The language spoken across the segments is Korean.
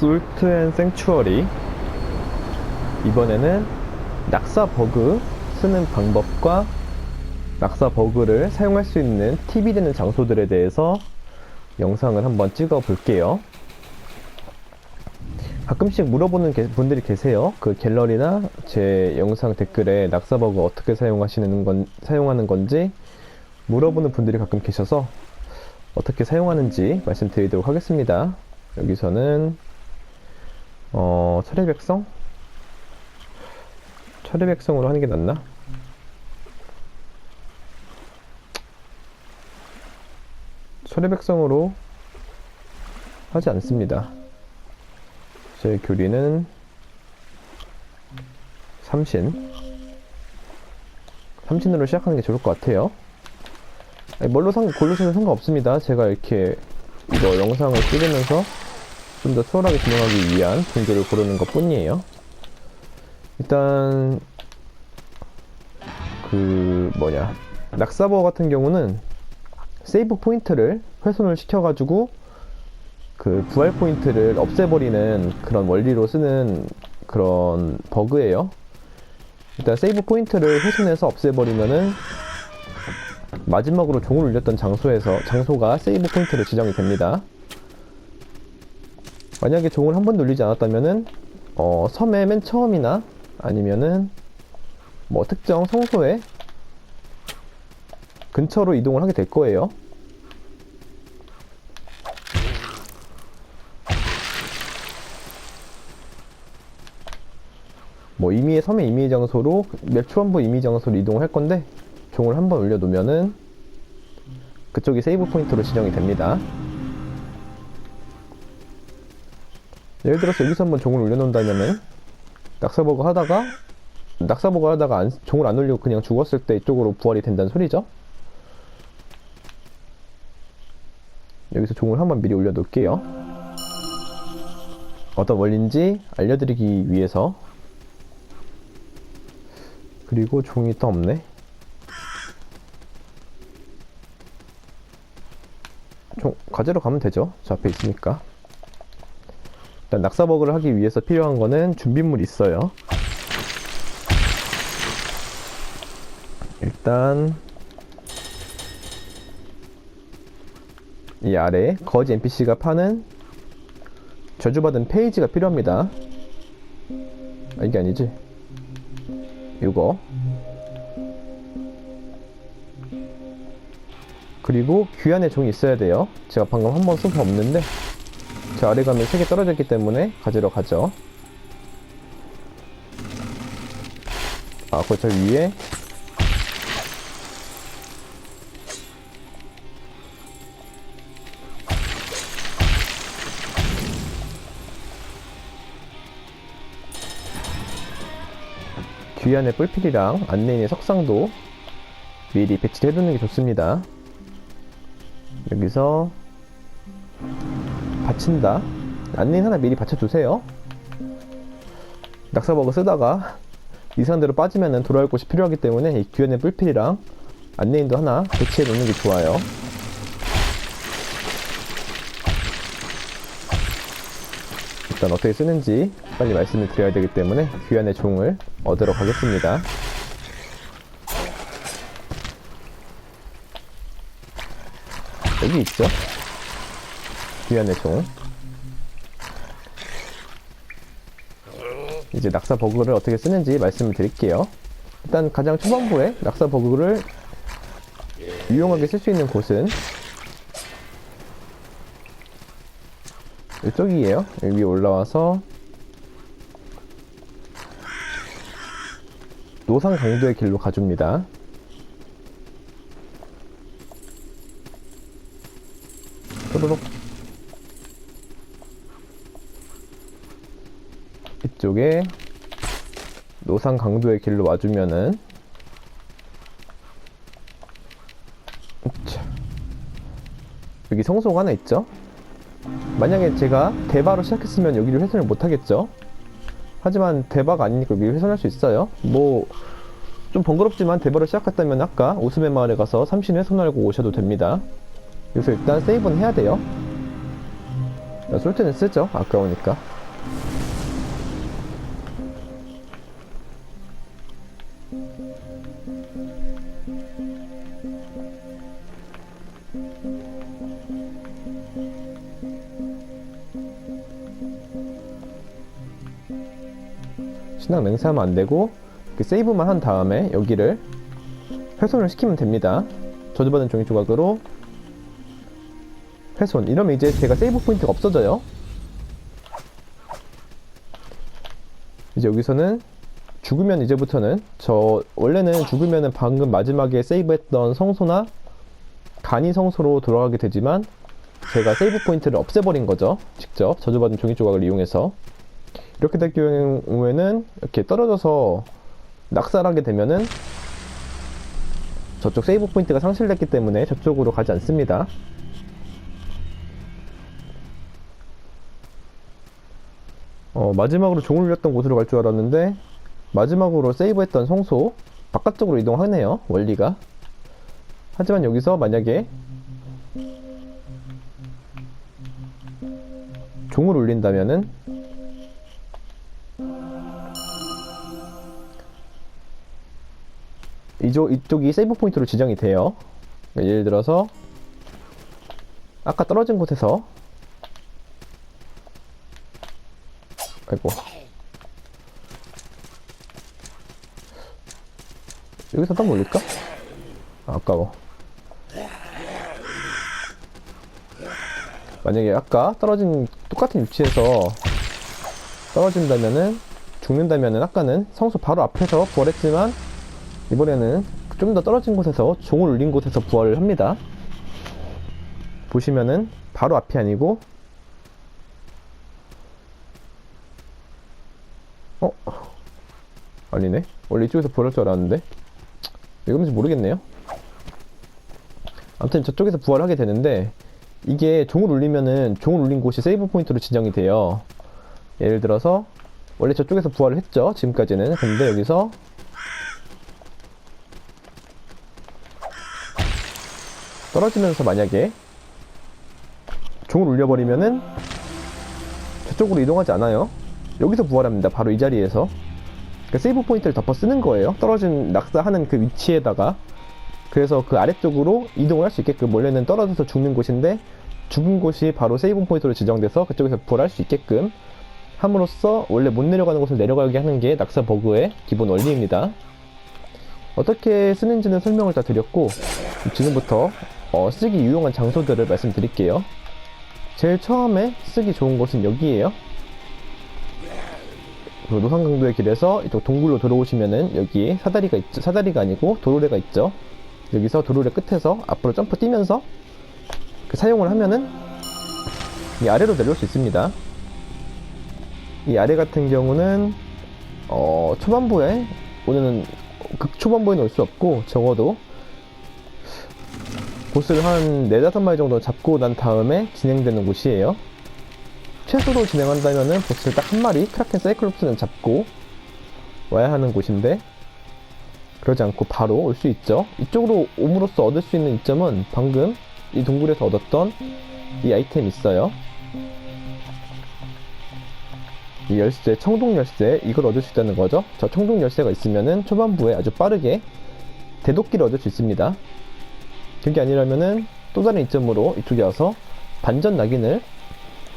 솔트 앤 생추어리 이번에는 낙사 버그 쓰는 방법과 낙사 버그를 사용할 수 있는 팁이 되는 장소들에 대해서 영상을 한번 찍어 볼게요. 가끔씩 물어보는 게- 분들이 계세요. 그 갤러리나 제 영상 댓글에 낙사 버그 어떻게 사용하시는 건, 사용하는 건지 물어보는 분들이 가끔 계셔서 어떻게 사용하는지 말씀드리도록 하겠습니다. 여기서는 어, 철의 백성? 철의 백성으로 하는 게 낫나? 철의 백성으로 하지 않습니다. 제 교리는 삼신. 삼신으로 시작하는 게 좋을 것 같아요. 아니, 뭘로 상, 고르시면 상관없습니다. 제가 이렇게 이거 영상을 찍으면서 좀 더 수월하게 진행하기 위한 종교를 고르는 것 뿐이에요. 일단, 그, 뭐냐. 낙사버 같은 경우는 세이브 포인트를 훼손을 시켜가지고 그 부활 포인트를 없애버리는 그런 원리로 쓰는 그런 버그예요. 일단 세이브 포인트를 훼손해서 없애버리면은 마지막으로 종을 울렸던 장소에서 장소가 세이브 포인트로 지정이 됩니다. 만약에 종을 한 번도 울리지 않았다면은 어, 섬의 맨 처음이나 아니면은 뭐 특정 성소에 근처로 이동을 하게 될 거예요. 뭐 임의의 섬의 임의의 장소로 몇 초안부 임의 장소로 이동을 할 건데 종을 한번 올려놓으면은 그쪽이 세이브 포인트로 지정이 됩니다. 예를 들어서 여기서 한번 종을 올려놓는다면은 낙사버거 하다가 낙사버거 하다가 안- 종을 안 올리고 그냥 죽었을 때 이쪽으로 부활이 된다는 소리죠. 여기서 종을 한번 미리 올려놓을게요. 어떤 원리인지 알려드리기 위해서 그리고 종이 또 없네. 종 가지러 가면 되죠. 저 앞에 있으니까. 일단 낙사버그를 하기 위해서 필요한 거는 준비물이 있어요. 일단 이 아래 거지 NPC가 파는 저주받은 페이지가 필요합니다. 아, 이게 아니지. 이거 그리고 귀환의 종이 있어야 돼요 제가 방금 한번 수가 없는데 저 아래 가면 3개 떨어져 있기 때문에 가지러 가죠 아저 위에 귀환의 뿔필이랑 안내인의 석상도 미리 배치해 두는 게 좋습니다. 여기서 받친다. 안내인 하나 미리 받쳐두세요. 낙사버그 쓰다가 이상한 대로 빠지면은 돌아올 곳이 필요하기 때문에 이 귀환의 뿔필이랑 안내인도 하나 배치해 놓는 게 좋아요. 일단 어떻게 쓰는지 빨리 말씀을 드려야 되기 때문에 귀환의 종을 얻으러 가겠습니다. 여기 있죠? 귀환의 종. 이제 낙사 버그를 어떻게 쓰는지 말씀을 드릴게요. 일단 가장 초반부에 낙사 버그를 유용하게 쓸 수 있는 곳은 이쪽이에요. 여기 올라와서 노상 강도의 길로 가줍니다. 또르륵 이쪽에 노상 강도의 길로 와주면은 자, 여기 성소가 하나 있죠? 만약에 제가 대바로 시작했으면 여기를 훼손을 못하겠죠? 하지만 대바가 아니니까 여기 훼손할 수 있어요. 뭐, 좀 번거롭지만 대바로 시작했다면 아까 오스메 마을에 가서 삼신 훼손하고 오셔도 됩니다. 여기서 일단 세이브는 해야 돼요. 쏠 때는 쓰죠. 아까우니까. 맹세하면 안 되고 이렇게 세이브만 한 다음에 여기를 훼손을 시키면 됩니다. 저주받은 종이 조각으로 훼손. 이러면 이제 제가 세이브 포인트가 없어져요. 이제 여기서는 죽으면 이제부터는 저 원래는 죽으면은 방금 마지막에 세이브했던 성소나 간이 성소로 돌아가게 되지만 제가 세이브 포인트를 없애버린 거죠. 직접 저주받은 종이 조각을 이용해서 이렇게 될 경우에는 이렇게 떨어져서 낙살하게 되면은 저쪽 세이브 포인트가 상실됐기 때문에 저쪽으로 가지 않습니다. 어, 마지막으로 종을 울렸던 곳으로 갈 줄 알았는데 마지막으로 세이브했던 성소 바깥쪽으로 이동하네요. 원리가. 하지만 여기서 만약에 종을 울린다면은 이쪽, 이쪽이 세이브 포인트로 지정이 돼요. 예를 들어서 아까 떨어진 곳에서 아이고 여기서 한번 올릴까? 아, 아까워 만약에 아까 떨어진 똑같은 위치에서 떨어진다면은 죽는다면은 아까는 성소 바로 앞에서 부활했지만 이번에는 좀 더 떨어진 곳에서 종을 울린 곳에서 부활을 합니다. 보시면은 바로 앞이 아니고 어? 아니네. 원래 이쪽에서 부활할 줄 알았는데. 왜 그런지 모르겠네요. 아무튼 저쪽에서 부활하게 되는데 이게 종을 울리면은 종을 울린 곳이 세이브 포인트로 지정이 돼요. 예를 들어서 원래 저쪽에서 부활을 했죠 지금까지는. 근데 여기서 떨어지면서 만약에 종을 울려버리면은 저쪽으로 이동하지 않아요. 여기서 부활합니다. 바로 이 자리에서. 그러니까 세이브 포인트를 덮어 쓰는 거예요. 떨어진 낙사하는 그 위치에다가. 그래서 그 아래쪽으로 이동을 할 수 있게끔 원래는 떨어져서 죽는 곳인데 죽은 곳이 바로 세이브 포인트로 지정돼서 그쪽에서 부활할 수 있게끔 함으로써 원래 못 내려가는 곳을 내려가게 하는 게 낙사 버그의 기본 원리입니다. 어떻게 쓰는지는 설명을 다 드렸고 지금부터 어, 쓰기 유용한 장소들을 말씀드릴게요 제일 처음에 쓰기 좋은 곳은 여기에요 그 노상강도의 길에서 이쪽 동굴로 들어오시면은 여기 사다리가 있죠. 사다리가 아니고 도로래가 있죠. 여기서 도로래 끝에서 앞으로 점프 뛰면서 그 사용을 하면은 이 아래로 내려올 수 있습니다. 이 아래 같은 경우는 어, 초반부에 오늘은 극 초반부에는 올 수 없고 적어도 보스를 한 4, 5마리 정도 잡고 난 다음에 진행되는 곳이에요. 최소로 진행한다면은 보스를 딱 한 마리 크라켄 사이클롭스는 잡고 와야 하는 곳인데 그러지 않고 바로 올 수 있죠. 이쪽으로 옴으로써 얻을 수 있는 이점은 방금 이 동굴에서 얻었던 이 아이템 있어요. 이 열쇠, 청동 열쇠 이걸 얻을 수 있다는 거죠. 저 청동 열쇠가 있으면은 초반부에 아주 빠르게 대독기를 얻을 수 있습니다. 그게 아니라면은 또 다른 이점으로 이쪽에 와서 반전 낙인을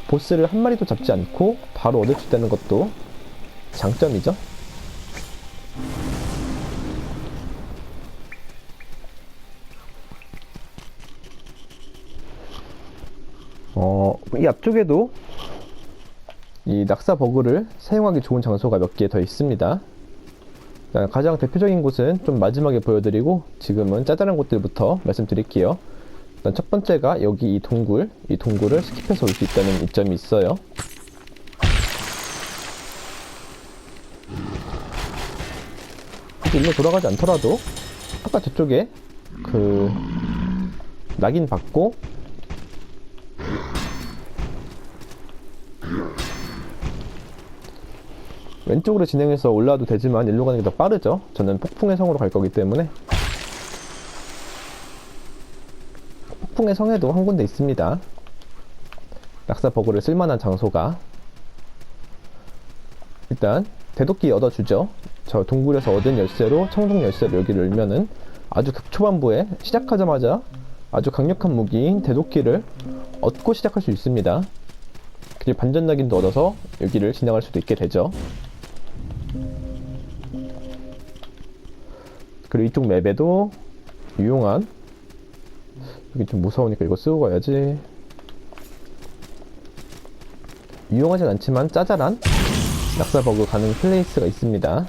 보스를 한 마리도 잡지 않고 바로 얻을 수 있다는 것도 장점이죠. 어, 이 앞쪽에도 이 낙사 버그를 사용하기 좋은 장소가 몇 개 더 있습니다. 가장 대표적인 곳은 좀 마지막에 보여드리고 지금은 짜잘한 곳들부터 말씀드릴게요. 일단 첫 번째가 여기 이 동굴, 이 동굴을 스킵해서 올 수 있다는 이점이 있어요. 일로 돌아가지 않더라도 아까 저쪽에 그 낙인 받고 왼쪽으로 진행해서 올라와도 되지만 일로 가는 게 더 빠르죠. 저는 폭풍의 성으로 갈 거기 때문에 폭풍의 성에도 한 군데 있습니다. 낙사 버그를 쓸만한 장소가 일단 대도끼 얻어주죠. 저 동굴에서 얻은 열쇠로 청동 열쇠로 여기를 열면은 아주 극초반부에 시작하자마자 아주 강력한 무기인 대도끼를 얻고 시작할 수 있습니다. 그리고 반전 낙인도 얻어서 여기를 지나갈 수도 있게 되죠. 그리고 이쪽 맵에도 유용한 여기 좀 무서우니까 이거 쓰고 가야지. 유용하진 않지만 짜잘한 낙사 버그 가능 플레이스가 있습니다.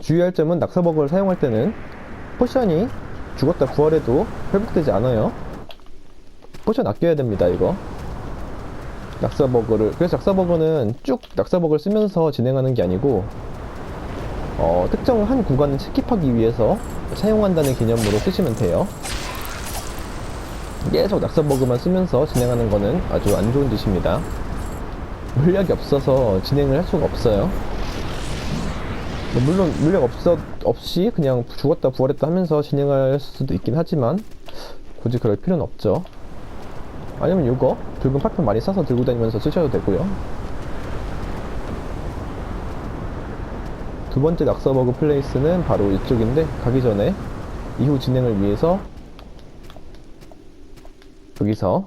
주의할 점은 낙사 버그를 사용할 때는 포션이 죽었다 부활해도 회복되지 않아요. 포션 아껴야 됩니다, 이거. 낙사 버그를 그래서 낙사 버그는 쭉 낙사 버그를 쓰면서 진행하는 게 아니고 어, 특정 한 구간을 스킵하기 위해서 사용한다는 개념으로 쓰시면 돼요. 계속 낙사 버그만 쓰면서 진행하는 거는 아주 안 좋은 짓입니다. 물약이 없어서 진행을 할 수가 없어요. 물론 물약 없어 없이 그냥 죽었다 부활했다 하면서 진행할 수도 있긴 하지만 굳이 그럴 필요는 없죠. 아니면 이거 붉은 파편 많이 싸서 들고 다니면서 쓰셔도 되고요. 두 번째 낙서버그 플레이스는 바로 이쪽인데 가기 전에 이후 진행을 위해서 여기서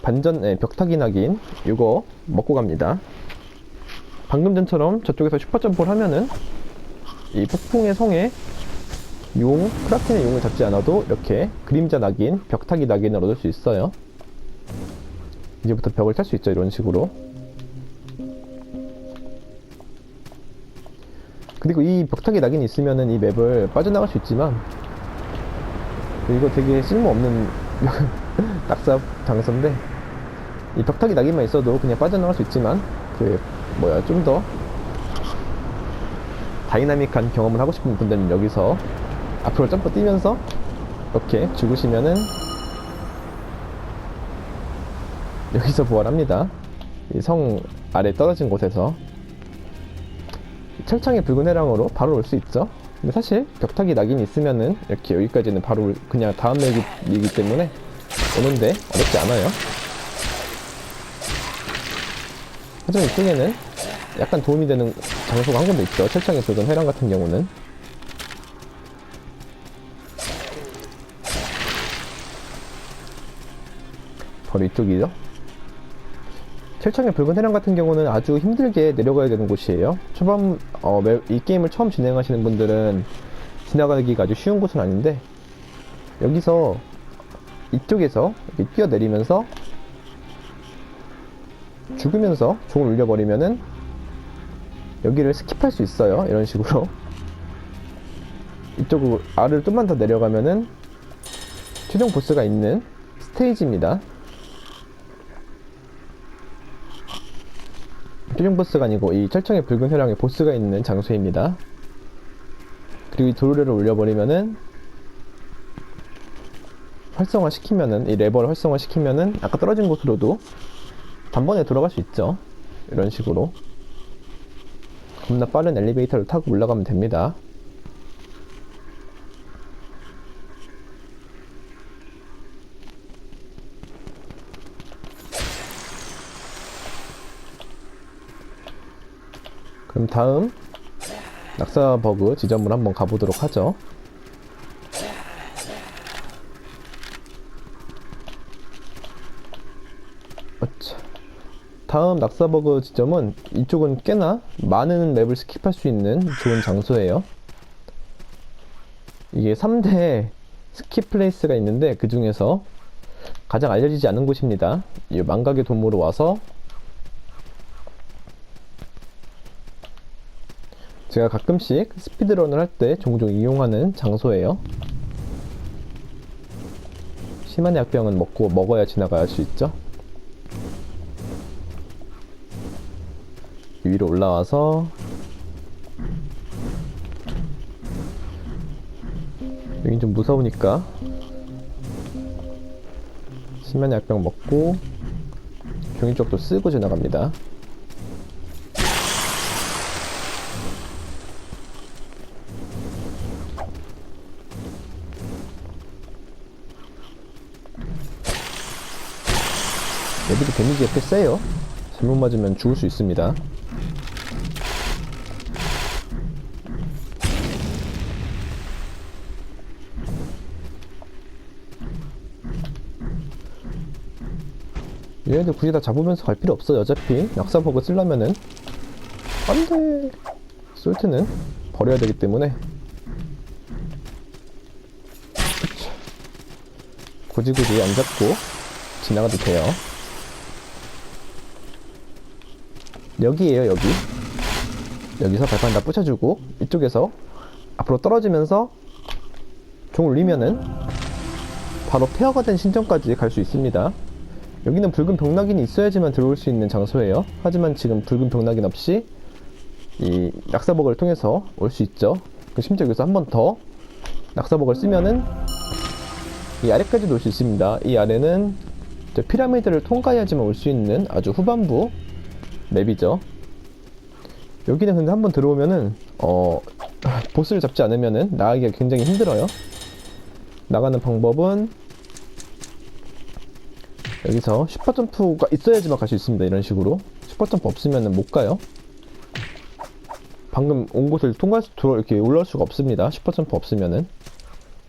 반전 네, 벽타기 낙인 이거 먹고 갑니다. 방금 전처럼 저쪽에서 슈퍼 점프를 하면은 이 폭풍의 성에 용, 크라켄의 용을 잡지 않아도 이렇게 그림자 낙인, 벽타기 낙인을 얻을 수 있어요. 이제부터 벽을 탈 수 있죠, 이런 식으로. 그리고 이 벽타기 낙인이 있으면은 이 맵을 빠져나갈 수 있지만, 이거 되게 쓸모없는 낙사 장소인데, 이 벽타기 낙인만 있어도 그냥 빠져나갈 수 있지만, 그, 뭐야, 좀 더 다이나믹한 경험을 하고 싶은 분들은 여기서 앞으로 점프 뛰면서 이렇게 죽으시면은 여기서 부활합니다. 이 성 아래 떨어진 곳에서 철창의 붉은 해랑으로 바로 올 수 있죠. 근데 사실 벽타기 낙인이 있으면은 이렇게 여기까지는 바로 그냥 다음 맵이기 때문에 오는데 어렵지 않아요. 하지만 이쪽에는 약간 도움이 되는 장소가 한 군데 있죠. 철창의 붉은 해랑 같은 경우는 바로 이쪽이죠. 철창의 붉은 해랑 같은 경우는 아주 힘들게 내려가야 되는 곳이에요. 초반 어, 매- 이 게임을 처음 진행하시는 분들은 지나가기가 아주 쉬운 곳은 아닌데 여기서 이쪽에서 이렇게 뛰어내리면서 죽으면서 종을 울려버리면은 여기를 스킵할 수 있어요. 이런 식으로 이쪽으로 알을 좀만 더 내려가면은 최종 보스가 있는 스테이지입니다. 최종 보스가 아니고 이 철창의 붉은 혈랑의 보스가 있는 장소입니다. 그리고 이 도르래를 올려버리면은 활성화 시키면은 이 레버를 활성화 시키면은 아까 떨어진 곳으로도 단번에 돌아갈 수 있죠. 이런 식으로 겁나 빠른 엘리베이터를 타고 올라가면 됩니다. 그럼 다음 낙사 버그 지점을 한번 가보도록 하죠. 어차. 다음 낙사 버그 지점은 이쪽은 꽤나 많은 맵을 스킵할 수 있는 좋은 장소예요. 이게 3대 스킵 플레이스가 있는데 그 중에서 가장 알려지지 않은 곳입니다. 이 망각의 도모로 와서 제가 가끔씩 스피드런을 할 때 종종 이용하는 장소예요. 심한 약병은 먹고 먹어야 지나갈 수 있죠. 위로 올라와서 여긴 좀 무서우니까 심한 약병 먹고 종이 쪽도 쓰고 지나갑니다. 얘들이 데미지가 꽤 세요. 잘못 맞으면 죽을 수 있습니다. 얘네들 굳이 다 잡으면서 갈 필요 없어요. 어차피 약사버그 쓰려면은 안 돼 솔트는 버려야 되기 때문에. 굳이 굳이 안 잡고 지나가도 돼요. 여기에요 여기 여기서 발판 다 부셔주고 이쪽에서 앞으로 떨어지면서 종을 울리면은 바로 페어가 된 신전까지 갈 수 있습니다. 여기는 붉은 병낙인이 있어야지만 들어올 수 있는 장소예요. 하지만 지금 붉은 병낙인 없이 이 낙사복을 통해서 올 수 있죠. 그 심지어 여기서 한 번 더 낙사복을 쓰면은 이 아래까지도 올 수 있습니다. 이 아래는 저 피라미드를 통과해야지만 올 수 있는 아주 후반부 맵이죠. 여기는 근데 한번 들어오면은 어 보스를 잡지 않으면은 나가기가 굉장히 힘들어요. 나가는 방법은 여기서 슈퍼점프가 있어야지만 갈 수 있습니다. 이런 식으로 슈퍼점프 없으면 못 가요. 방금 온 곳을 통과해서 들어 이렇게 올라올 수가 없습니다. 슈퍼점프 없으면은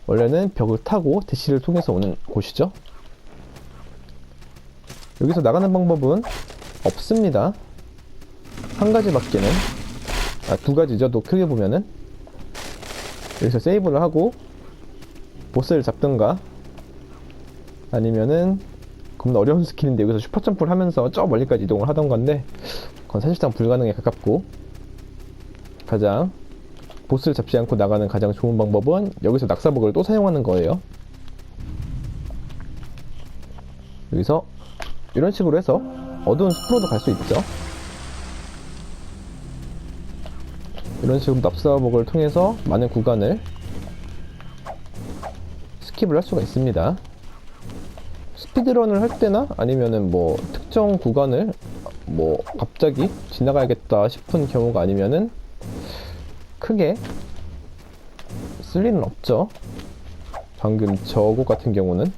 원래는 벽을 타고 대시를 통해서 오는 곳이죠. 여기서 나가는 방법은 없습니다. 한 가지 밖에는 아, 두 가지죠. 또 크게 보면은 여기서 세이브를 하고 보스를 잡든가 아니면은 겁나 어려운 스킬인데 여기서 슈퍼점프를 하면서 저 멀리까지 이동을 하던 건데 그건 사실상 불가능에 가깝고 가장 보스를 잡지 않고 나가는 가장 좋은 방법은 여기서 낙사복을 또 사용하는 거예요. 여기서 이런 식으로 해서 어두운 숲으로도 갈 수 있죠. 이런 식으로 낙사복을 통해서 많은 구간을 스킵을 할 수가 있습니다. 스피드런을 할 때나 아니면은 뭐 특정 구간을 뭐 갑자기 지나가야겠다 싶은 경우가 아니면은 크게 쓸 일은 없죠. 방금 저곳 같은 경우는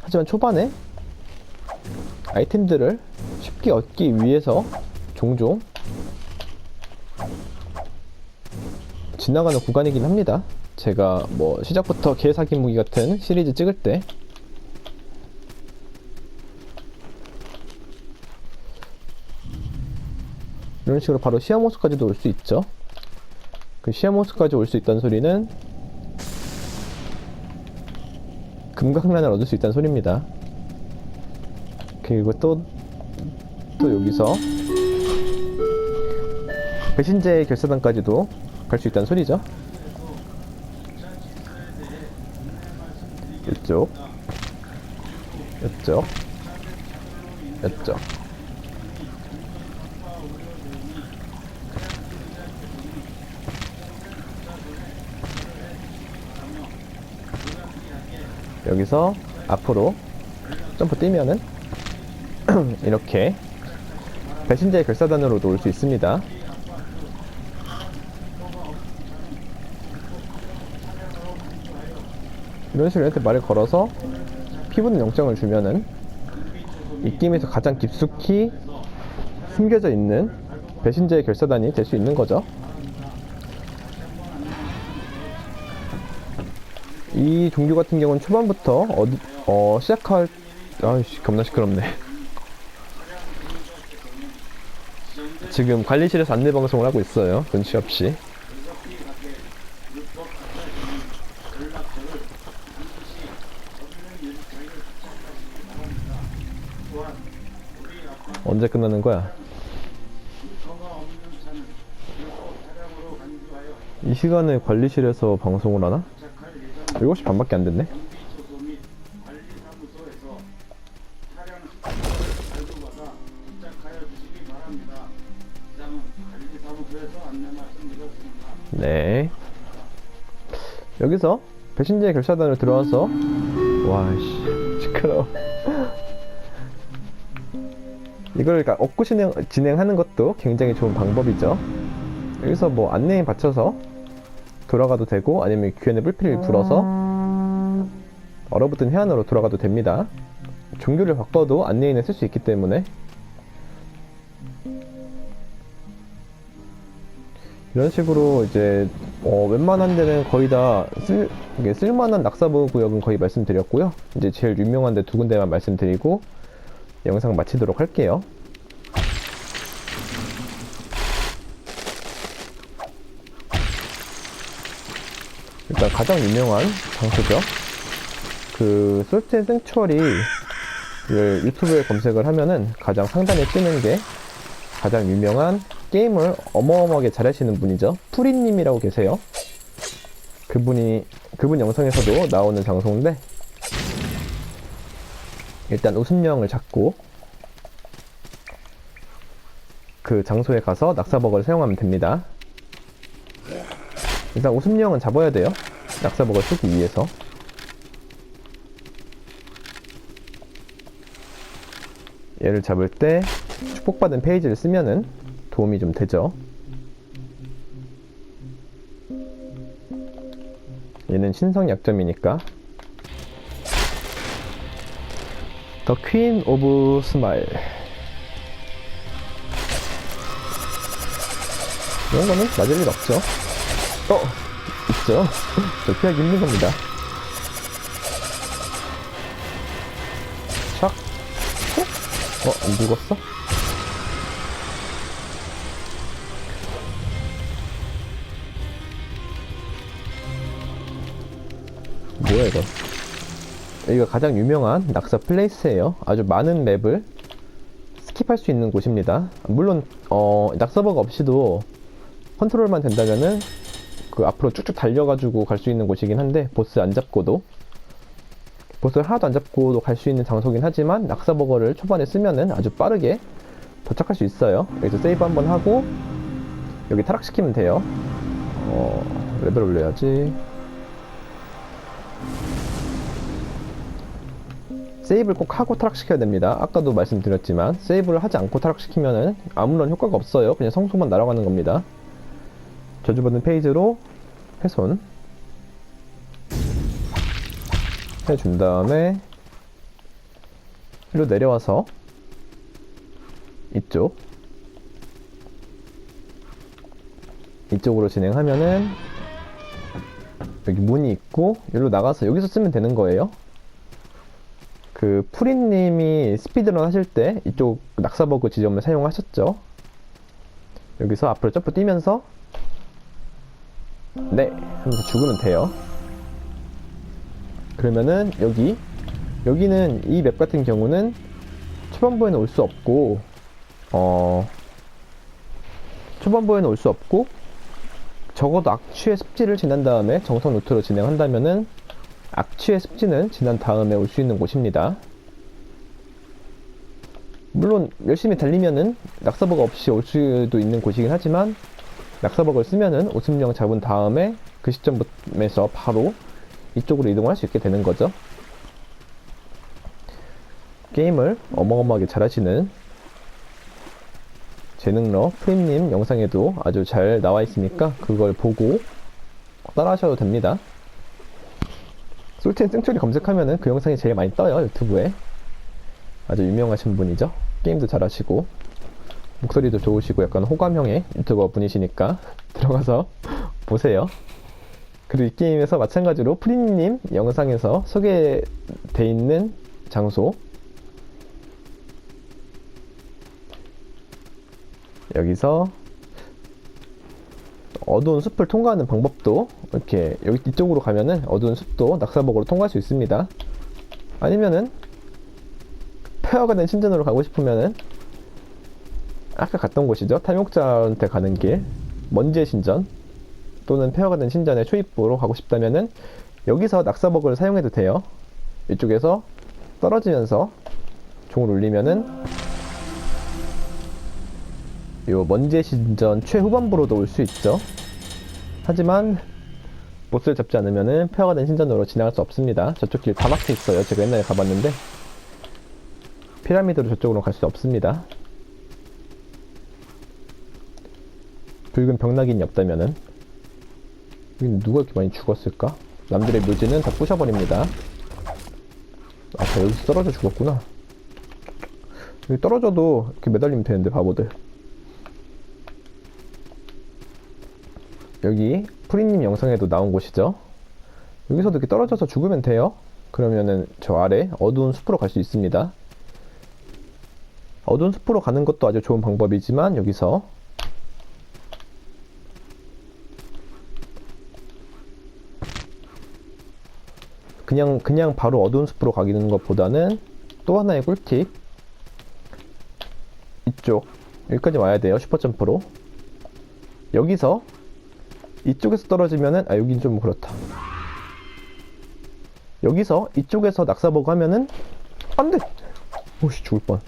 하지만 초반에 아이템들을 쉽게 얻기 위해서 종종 지나가는 구간이긴 합니다. 제가 뭐 시작부터 개 사기 무기 같은 시리즈 찍을 때 이런 식으로 바로 시아모스까지도 올 수 있죠. 그 시아모스까지 올 수 있다는 소리는 금강란을 얻을 수 있다는 소리입니다. 그리고 또, 또 여기서 배신자의 결사단까지도 갈 수 있다는 소리죠. 이쪽, 이쪽, 이쪽. 여기서 앞으로 점프 뛰면은 이렇게 배신자의 결사단으로도 올 수 있습니다. 이런 식으로 이렇게 말을 걸어서 피부는 영장을 주면은 이 게임에서 가장 깊숙이 숨겨져 있는 배신자의 결사단이 될 수 있는 거죠. 이 종류 같은 경우는 초반부터 어디, 어, 시작할, 아이씨, 겁나 시끄럽네. 지금 관리실에서 안내 방송을 하고 있어요. 눈치 없이. 언제 끝나는 거야? 이 시간에 관리실에서 방송을 하나? 7시 반밖에 안 됐네. 네. 여기서 배신자의 결사단을 들어와서 와씨 시끄러워 이걸 그러니까 업고 진행, 진행하는 것도 굉장히 좋은 방법이죠. 여기서 뭐 안내에 받쳐서 돌아가도 되고 아니면 귀환의 불필을 불어서 얼어붙은 해안으로 돌아가도 됩니다. 종교를 바꿔도 안내인을 쓸 수 있기 때문에. 이런 식으로 이제 어, 웬만한 데는 거의 다 쓸, 이게 쓸만한 낙사보 구역은 거의 말씀드렸고요. 이제 제일 유명한 데 두 군데만 말씀드리고 영상 마치도록 할게요. 일단 가장 유명한 장소죠. 그 솔트 생츄어리를 유튜브에 검색을 하면은 가장 상단에 뜨는 게 가장 유명한 게임을 어마어마하게 잘하시는 분이죠. 프리님이라고 계세요. 그분이 그분 영상에서도 나오는 장소인데 일단 웃음령을 잡고 그 장소에 가서 낙사버거를 사용하면 됩니다. 일단 웃음령은 잡아야 돼요. 낙사버거 쓰기 위해서. 얘를 잡을 때 축복받은 페이지를 쓰면은 도움이 좀 되죠. 얘는 신성 약점이니까. 더 퀸 오브 스마일. 이런 거는 맞을 일 없죠. 어, 있죠. 저 피하기 힘든 겁니다. 샥. 어, 안 죽었어? 뭐야 이거 여기가 가장 유명한 낙사 플레이스예요. 아주 많은 맵을 스킵할 수 있는 곳입니다. 물론 어, 낙사버가 없이도 컨트롤만 된다면은 그 앞으로 쭉쭉 달려가지고 갈 수 있는 곳이긴 한데 보스 안 잡고도 보스를 하나도 안 잡고도 갈 수 있는 장소긴 하지만 낙사버거를 초반에 쓰면은 아주 빠르게 도착할 수 있어요. 여기서 세이브 한번 하고 여기 타락시키면 돼요. 어, 레벨 올려야지 세이브를 꼭 하고 타락시켜야 됩니다. 아까도 말씀드렸지만 세이브를 하지 않고 타락시키면은 아무런 효과가 없어요. 그냥 성소만 날아가는 겁니다. 저주받은 페이지로 훼손 해준 다음에 일로 내려와서 이쪽 이쪽으로 진행하면은 여기 문이 있고 여기로 나가서 여기서 쓰면 되는 거예요. 그 프리님이 스피드런 하실 때 이쪽 낙사버그 지점을 사용하셨죠. 여기서 앞으로 점프 뛰면서 네 하면서 죽으면 돼요. 그러면은 여기 여기는 이 맵 같은 경우는 초반부에는 올 수 없고 어 초반부에는 올 수 없고 적어도 악취의 습지를 지난 다음에 정성 루트로 진행한다면은 악취의 습지는 지난 다음에 올 수 있는 곳입니다. 물론 열심히 달리면은 낙사버거 없이 올 수도 있는 곳이긴 하지만 낙사버거를 쓰면은 오승령 잡은 다음에 그 시점에서 바로 이쪽으로 이동할 수 있게 되는 거죠. 게임을 어마어마하게 잘하시는 재능러 프림님 영상에도 아주 잘 나와 있으니까 그걸 보고 따라 하셔도 됩니다. 솔트앤 땡초리 검색하면은 그 영상이 제일 많이 떠요 유튜브에. 아주 유명하신 분이죠? 게임도 잘하시고 목소리도 좋으시고 약간 호감형의 유튜버 분이시니까 들어가서 보세요. 그리고 이 게임에서 마찬가지로 프리님 영상에서 소개돼 있는 장소. 여기서 어두운 숲을 통과하는 방법도 이렇게 여기 이쪽으로 가면은 어두운 숲도 낙사복으로 통과할 수 있습니다. 아니면은 폐허가 된 신전으로 가고 싶으면은 아까 갔던 곳이죠. 탈목자한테 가는 길 먼지의 신전 또는 폐허가 된 신전의 초입부로 가고 싶다면은 여기서 낙사복을 사용해도 돼요. 이쪽에서 떨어지면서 종을 울리면은 요 먼지의 신전 최후반부로도 올 수 있죠. 하지만 보스를 잡지 않으면은 폐허가 된 신전으로 지나갈 수 없습니다. 저쪽 길 다 막혀 있어요. 제가 옛날에 가봤는데 피라미드로 저쪽으로 갈 수 없습니다. 붉은 벽낙인이 없다면은 누가 이렇게 많이 죽었을까? 남들의 묘지는 다 부셔버립니다. 아, 저 여기서 떨어져 죽었구나. 여기 떨어져도 이렇게 매달리면 되는데 바보들. 여기 프리님 영상에도 나온 곳이죠. 여기서도 이렇게 떨어져서 죽으면 돼요. 그러면은 저 아래 어두운 숲으로 갈 수 있습니다. 어두운 숲으로 가는 것도 아주 좋은 방법이지만 여기서 그냥 그냥 바로 어두운 숲으로 가기는 것보다는 또 하나의 꿀팁 이쪽 여기까지 와야 돼요 슈퍼점프로 여기서 이쪽에서 떨어지면은 아 여긴 좀 그렇다. 여기서 이쪽에서 낙사보고 하면은 안돼! 오씨 죽을 뻔.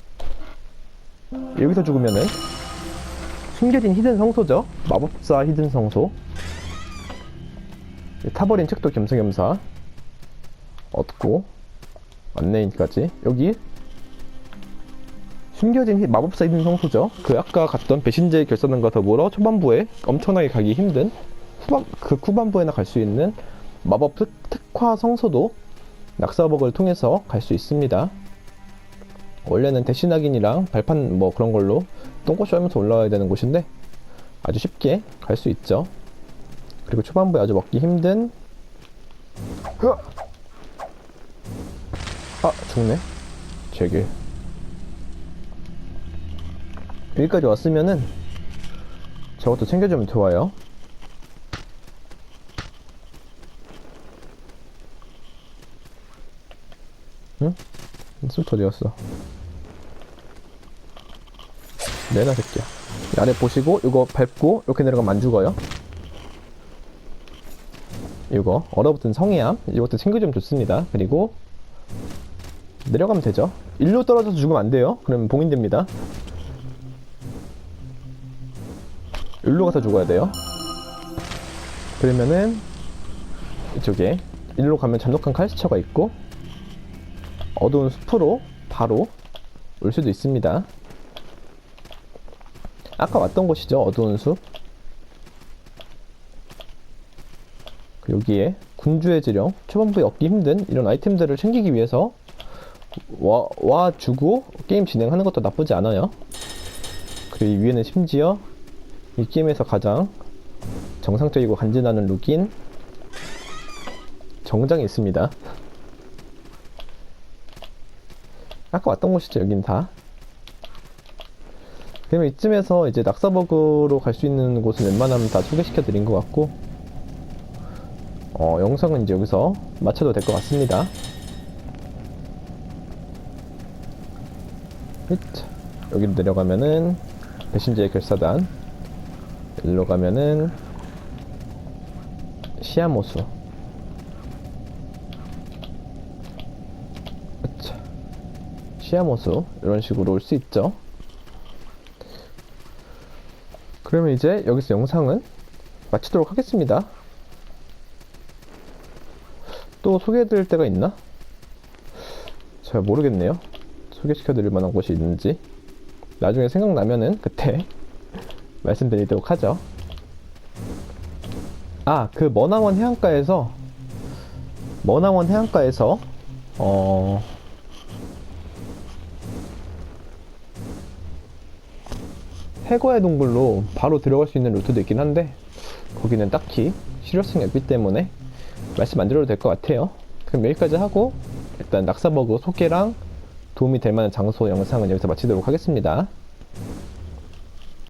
여기서 죽으면은 숨겨진 히든 성소죠? 마법사 히든 성소. 타버린 책도 겸사겸사. 얻고 안내인까지. 여기 숨겨진 히- 마법사 히든 성소죠? 그 아까 갔던 배신자의 결선과 더불어 초반부에 엄청나게 가기 힘든 후반, 그 후반부에나 갈 수 있는 마법 특, 특화 성소도 낙사벅을 통해서 갈 수 있습니다. 원래는 대신 확인이랑 발판 뭐 그런 걸로 똥꼬쇼 하면서 올라와야 되는 곳인데 아주 쉽게 갈 수 있죠. 그리고 초반부에 아주 먹기 힘든 흐아! 아 죽네 제길 여기까지 왔으면은 저것도 챙겨주면 좋아요. 술터 어디 갔어? 내놔 새끼야. 이 아래 보시고 이거 밟고 이렇게 내려가면 안 죽어요? 이거 얼어붙은 성의암. 이것도 챙겨주면 좋습니다. 그리고 내려가면 되죠? 일로 떨어져서 죽으면 안 돼요? 그러면 봉인됩니다. 일로 가서 죽어야 돼요. 그러면은 이쪽에. 일로 가면 잠독한 칼스처가 있고 어두운 숲으로 바로 올 수도 있습니다. 아까 왔던 곳이죠. 어두운 숲. 그 여기에 군주의 지령, 초반부에 얻기 힘든 이런 아이템들을 챙기기 위해서 와, 와 주고 게임 진행하는 것도 나쁘지 않아요. 그리고 이 위에는 심지어 이 게임에서 가장 정상적이고 간지나는 룩인 정장이 있습니다. 아까 왔던 곳이죠, 여긴 다. 그러면 이쯤에서 이제 낙사버그로 갈 수 있는 곳은 웬만하면 다 소개시켜 드린 것 같고, 어, 영상은 이제 여기서 마쳐도 될 것 같습니다. 잇. 여기로 내려가면은, 배신자의 결사단. 일로 가면은, 시아모수. 그쵸. 시아모수 이런 식으로 올 수 있죠. 그러면 이제 여기서 영상은 마치도록 하겠습니다. 또 소개해드릴 때가 있나? 잘 모르겠네요. 소개시켜드릴 만한 곳이 있는지 나중에 생각나면은 그때 말씀드리도록 하죠. 아, 그 머나원 해안가에서 머나원 해안가에서 어 해거의 동굴로 바로 들어갈 수 있는 루트도 있긴 한데 거기는 딱히 실효성이 없기 때문에 말씀 안 드려도 될 것 같아요. 그럼 여기까지 하고 일단 낙사버그 소개랑 도움이 될 만한 장소 영상은 여기서 마치도록 하겠습니다.